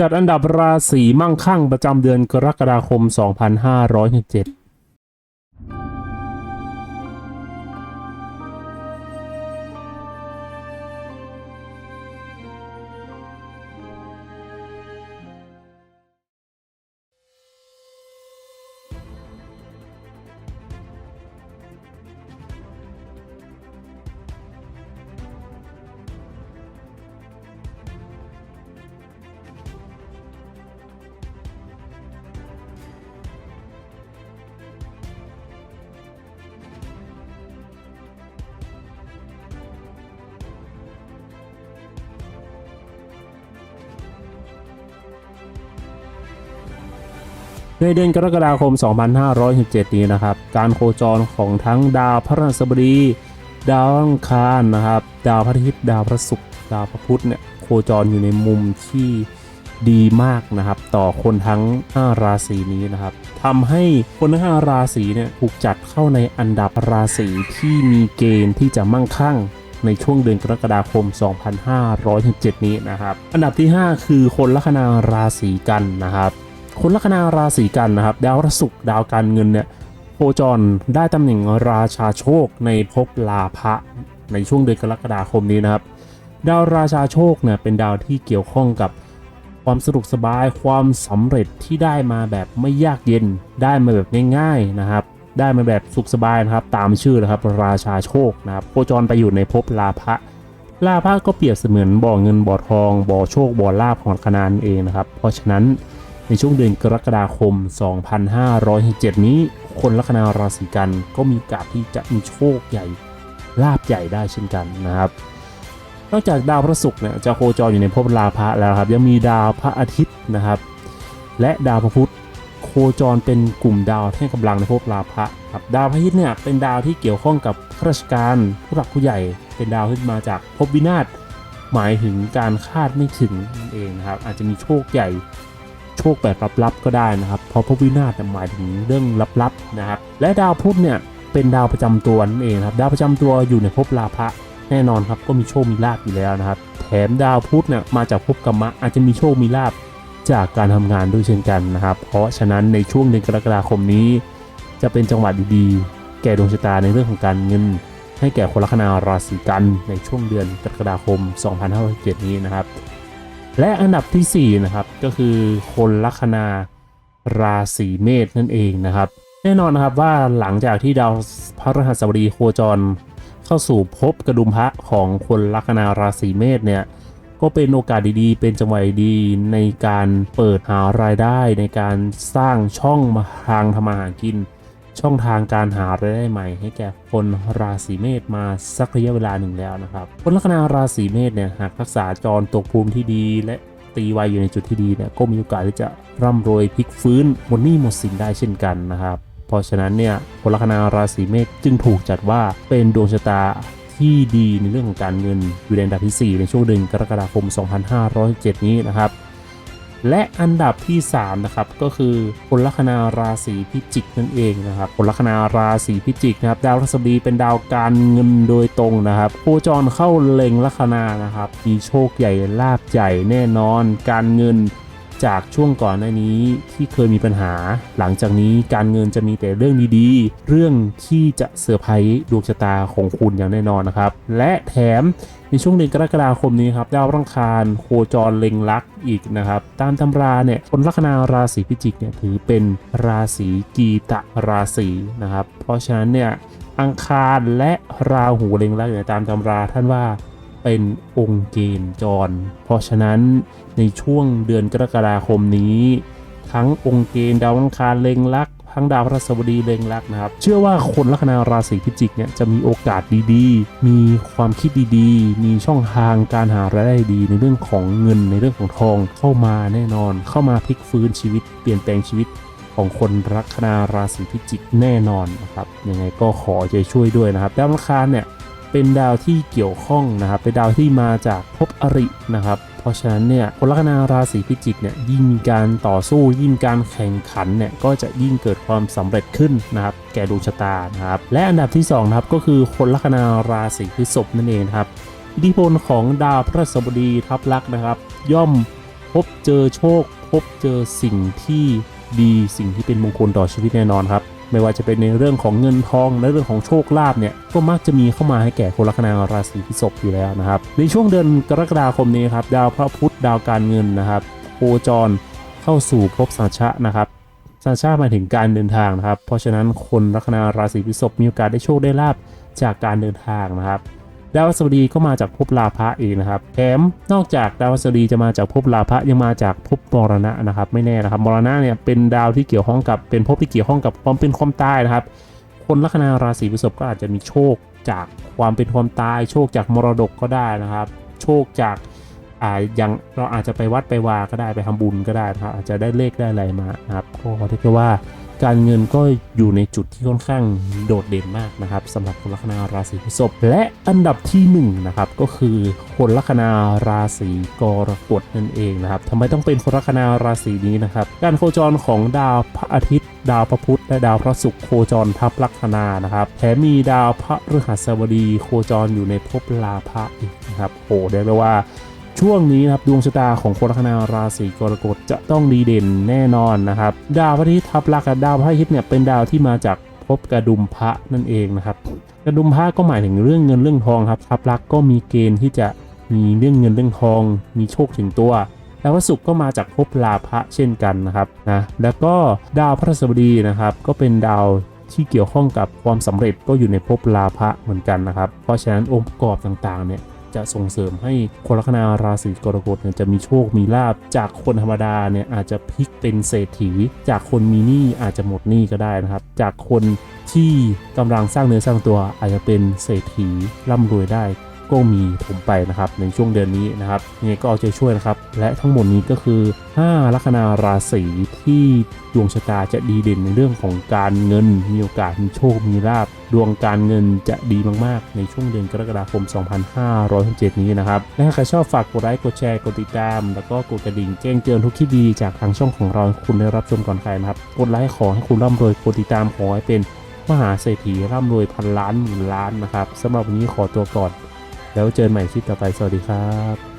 จัดอันดับราศีมั่งคั่งประจำเดือนกรกฎาคม 2567 ในเดือนกรกฎาคม 2567 นี้นะครับ การโคจรของทั้งดาวพฤหัสบดี ดาวอังคารนะครับ ดาวพระอาทิตย์ดาวพระศุกร์ดาวพระพุธเนี่ยโคจรอยู่ในมุมที่ดีมากนะครับ ต่อคนทั้ง 5 ราศีนี้นะครับทำให้คนทั้ง 5 ราศีเนี่ยถูกจัดเข้าในอันดับราศีที่มีเกณฑ์ที่จะมั่งคั่งในช่วงเดือนกรกฎาคม 2567 นี้นะครับ อันดับที่ 5 คือคนลัคนาราศีกันนะครับ คนลัคนาราศีกันนะครับ ดาวพฤหัสศุกร์ดาวการเงินเนี่ยโคจรได้ตำแหน่งราชาโชคในภพลาภะในช่วงเดือนกรกฎาคมนี้นะครับ ดาวราชาโชคเนี่ยเป็นดาวที่เกี่ยวข้องกับความสะดวกสบายความสำเร็จที่ได้มาแบบไม่ยากเย็น ได้มาแบบง่ายๆนะครับ ได้มาแบบสุขสบายนะครับ ตามชื่อนะครับราชาโชคนะครับโคจรไปอยู่ในภพลาภะลาภะก็เปรียบเสมือนบ่อเงินบ่อทองบ่อโชคบ่อลาภของคนานเองนะครับ เพราะฉะนั้น ในช่วงเดือนกรกฎาคม 2567 นี้ คนลัคนาราศีกันก็มีโอกาสที่จะมีโชคใหญ่ ลาภใหญ่ได้เช่นกันนะครับ นอกจากดาวพระศุกร์เนี่ยจะโคจรอยู่ในภพลาภะแล้วครับ ยังมีดาวพระอาทิตย์นะครับ และดาวพระพุธโคจรเป็นกลุ่มดาวแท่งกำลังในภพลาภะครับดาวพระอาทิตย์เนี่ยเป็นดาวที่เกี่ยวข้องกับข้าราชการผู้หลักผู้ใหญ่ เป็นดาวที่มาจากภพวินาศหมายถึงการคาดไม่ถึงนั่นเองนะครับอาจจะมีโชคใหญ่ โชคแบบลับๆก็ได้นะครับ เพราะภพวินาศหมายถึงเรื่องลับๆนะครับ และดาวพุธเนี่ยเป็นดาวประจำตัวนั่นเองครับ ดาวประจำตัวอยู่ในภพลาภะแน่นอนครับก็มีโชคมีลาบอยู่แล้วนะครับ แถมดาวพุธเนี่ยมาจากภพกรรมะอาจจะมีโชคมีลาบจากการทำงานด้วยเช่นกันนะครับ เพราะฉะนั้นในช่วงเดือนกรกฎาคมนี้ จะเป็นจังหวะดีๆ แก่ดวงชะตาในเรื่องของการเงิน ให้แก่คนลัคนาราศีกันในช่วงเดือนกรกฎาคม 2567นี้นะครับ และอันดับทีสี่4นะครับก็คือคนลัคนาราศีเมษนั่นเองนะครับ แน่นอนนะครับว่าหลังจากที่ดาวพฤหัสบดีโคจร เข้าสู่ภพกระดุมพระของคนลัคนาราศีเมษเนี่ยก็เป็นโอกาสดีๆ เป็นจังหวะดีในการเปิดหารายได้ในการสร้างช่องทางทำมาหากิน ช่องทางการหารายได้ใหม่ ให้แก่คนราศีเมษมาสักระยะเวลาหนึ่งแล้วนะครับคนลัคนาราศีเมษเนี่ยหากรักษาจรตกภูมิที่ดีและตีไวอยู่ในจุดที่ดีเนี่ยก็มีโอกาสที่จะร่ำรวยพลิกฟื้นหมดหนี้หมดสินได้เช่นกันนะครับเพราะฉะนั้นเนี่ยคนลัคนาราศีเมษจึงถูกจัดว่าเป็นดวงชะตาที่ดีในเรื่องของการเงินอยู่ในอันดับที่ 4 ในช่วงเดือนกรกฎาคม 2507 นี้นะครับ และอันดับที่ 3 นะครับ ก็คือคนลัคนาราศีพิจิกนั่นเองนะครับคนลัคนาราศีพิจิกนะครับ ดาวพฤหัสบดีเป็นดาวการเงินโดยตรงนะครับโคจรเข้าเล็งลัคนานะครับ มีโชคใหญ่ลาบใหญ่แน่นอน การเงิน จากช่วงก่อนหน้านี้ที่เคยมีปัญหา หลังจากนี้การเงินจะมีแต่เรื่องดีๆ เรื่องที่จะเซอร์ไพรส์ดวงชะตาของคุณอย่างแน่นอนนะครับ และแถมในช่วงเดือนกรกฎาคมนี้ครับดาวรังคารโคจรเล็งลักอีกนะครับ ตามตำราเนี่ยคนลัคนาราศีพิจิกเนี่ยถือเป็นราศีกีตะราศีนะครับ เพราะฉะนั้นเนี่ยอังคารและราหูเล็งลักษณ์เนี่ยตามตำราท่านว่า เป็นองค์เกณฑ์จร เพราะฉะนั้นในช่วงเดือนกรกฎาคมนี้ ทั้งองค์เกณฑ์ดาวอังคารเล็งลัก ทั้งดาวพฤหัสบดีเล็งลักนะครับ เชื่อว่าคนลัคนาราศีพิจิกเนี่ยจะมีโอกาสดีๆ มีความคิดดีๆ มีช่องทางการหารายได้ดีในเรื่องของเงินในเรื่องของทองเข้ามาแน่นอน เข้ามาพลิกฟื้นชีวิตเปลี่ยนแปลงชีวิตของคนลัคนาราศีพิจิกแน่นอนนะครับยังไงก็ขอใจช่วยด้วยนะครับดาวอังคารเนี่ย เป็นดาวที่เกี่ยวข้องนะครับเป็นดาวที่มาจากภพอรินะครับ เพราะฉะนั้นเนี่ยคนลัคนาราศีพิจิกเนี่ยยิ่งมีการต่อสู้ยิ่งการแข่งขันเนี่ยก็จะยิ่งเกิดความสำเร็จขึ้นนะครับแก่ดวงชะตานะครับและอันดับที่2นะครับก็คือคนลัคนาราศีพฤษภนั่นเองครับอิทธิพลของดาวพระราชบดีทับลักษณ์นะครับ ย่อมพบเจอโชค พบเจอสิ่งที่ดีสิ่งที่เป็นมงคลต่อชีวิตแน่นอนครับ ไม่ว่าจะเป็นในเรื่องของเงินทองและเรื่องของโชคลาภเนี่ยก็มักจะมีเข้ามาให้แก่คนลัคนาราศีพฤษภอยู่แล้วนะครับ ในช่วงเดือนกรกฎาคมนี้ครับดาวพระพุธดาวการเงินนะครับโคจรเข้าสู่ภพสัชชะนะครับสัชชะหมายถึงการเดินทางนะครับ เพราะฉะนั้นคนลัคนาราศีพฤษภมีโอกาสได้โชคได้ลาบจากการเดินทางนะครับ ดาวสวดีก็มาจากภพลาภะเองนะครับแถมนอกจากดาวสวดีจะมาจากภพลาภะยังมาจากภพมรณะนะครับ ไม่แน่นะครับมรณะเนี่ยเป็นดาวที่เกี่ยวข้องกับเป็นภพที่เกี่ยวข้องกับความเป็นความตายนะครับ คนลัคนาราศีพฤษภก็อาจจะมีโชคจากความเป็นความตาย โชคจากมรดกก็ได้นะครับ โชคจาก อ่าย่างเราอาจจะไปวัดไปวาก็ได้ไปทำบุญก็ได้นะครับอาจจะได้เลขได้อะไรมาครับก็เรียกว่าการเงินก็อยู่ในจุดที่ค่อนข้างโดดเด่นมากนะครับสำหรับคนลัคนาราศีพฤษภและอันดับที่หนึ่งนะครับก็คือคนลัคนาราศีกรกฎนั่นเองนะครับทำไมต้องเป็นคนลัคนาราศีนี้นะครับการโคจรของดาวพระอาทิตย์ดาวพระพุธและดาวพระศุกร์โคจรทับลัคนานะครับแถมมีดาวพระฤหัสบดีโคจรอยู่ในภพลาภะอีกนะครับโอ้เรียกได้ว่า ช่วงนี้นะครับดวงชะตาของคนลัคนาราศีกรกฎจะต้องดีเด่นแน่นอนนะครับ ดาวพระอาทิตย์ทับลักกับดาวพระอาทิตย์เนี่ยเป็นดาวที่มาจากภพกระดุมพระนั่นเองนะครับ กระดุมพระก็หมายถึงเรื่องเงินเรื่องทองครับทับลักก็มีเกณฑ์ที่จะมีเรื่องเงินเรื่องทอง มีโชคถึงตัว แล้วพระศุกร์ก็มาจากภพลาภะเช่นกันนะครับนะแล้วก็ดาวพระราชบดีนะครับ ก็เป็นดาวที่เกี่ยวข้องกับความสำเร็จก็อยู่ในภพลาภะเหมือนกันนะครับ เพราะฉะนั้นองค์ประกอบต่างๆเนี่ย จะส่งเสริมให้คนลัคนาราศีกรกฎเนี่ยจะมีโชคมีลาบจากคนธรรมดาเนี่ยอาจจะพลิกเป็นเศรษฐี จากคนมีหนี้อาจจะหมดหนี้ก็ได้นะครับ จากคนที่กำลังสร้างเนื้อสร้างตัวอาจจะเป็นเศรษฐีร่ำรวยได้ ก็มีผมไปนะครับในช่วงเดือนนี้นะครับยังไงก็เอาใจช่วยนะครับ และทั้งหมดนี้ก็คือ 5 ลัคนาราศีที่ดวงชะตาจะดีเด่นในเรื่องของการเงิน มีโอกาสมีโชคมีลาบดวงการเงินจะดีมากๆ ในช่วงเดือนกรกฎาคม 2567 นี้นะครับ และถ้าใครชอบฝากกดไลค์กดแชร์กดติดตาม แล้วก็กดกระดิ่งแจ้งเตือนทุกคลิปดีจากทางช่องของเราคุณได้รับชมก่อนใครนะครับ กดไลค์ขอให้คุณร่ำรวยกดติดตามขอให้เป็นมหาเศรษฐีร่ำรวยพันล้านหมื่นล้านนะครับสำหรับวันนี้ขอตัวก่อน แล้วเจอกันใหม่คลิปต่อไปสวัสดีครับ